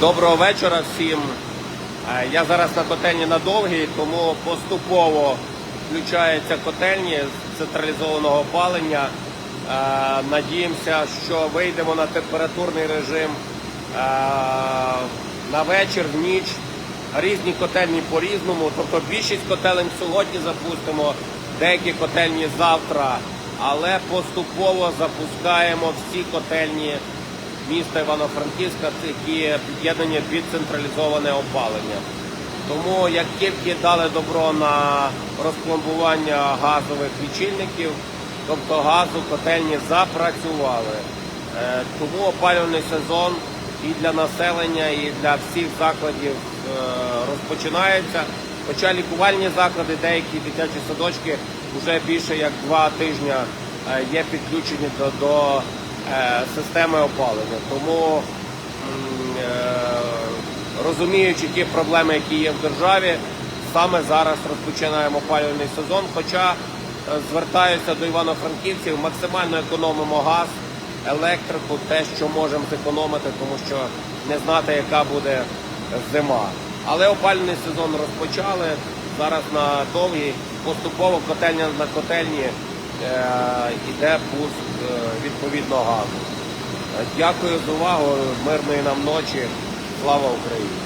Доброго вечора всім. Я зараз на котельні на довгій, тому поступово включаються котельні з централізованого опалення. Надіємося, що вийдемо на температурний режим на вечір, в ніч. Різні котельні по-різному. Тобто більшість котелень сьогодні запустимо, деякі котельні завтра, але поступово запускаємо всі котельні міста Івано-Франківська, які під'єднані під централізоване опалення. Тому як тільки дали добро на розпломбування газових лічильників, тобто газу котельні запрацювали. Е, Тому опалювальний сезон і для населення, і для всіх закладів е, розпочинається. Хоча лікувальні заклади, деякі дитячі садочки вже більше як два тижні е, є підключені до, системи опалення. Тому е, розуміючи ті проблеми, які є в державі, саме зараз розпочинаємо опалювальний сезон. Хоча е, звертаюся до івано-франківців, максимально економимо газ, електрику, те, що можемо зекономити, тому що не знати, яка буде зима. Але опалювальний сезон розпочали. Зараз на довгій поступово котельня на котельні е, йде пуск відповідного газу. Е, Дякую за увагу. Мирної нам ночі. Слава Україні!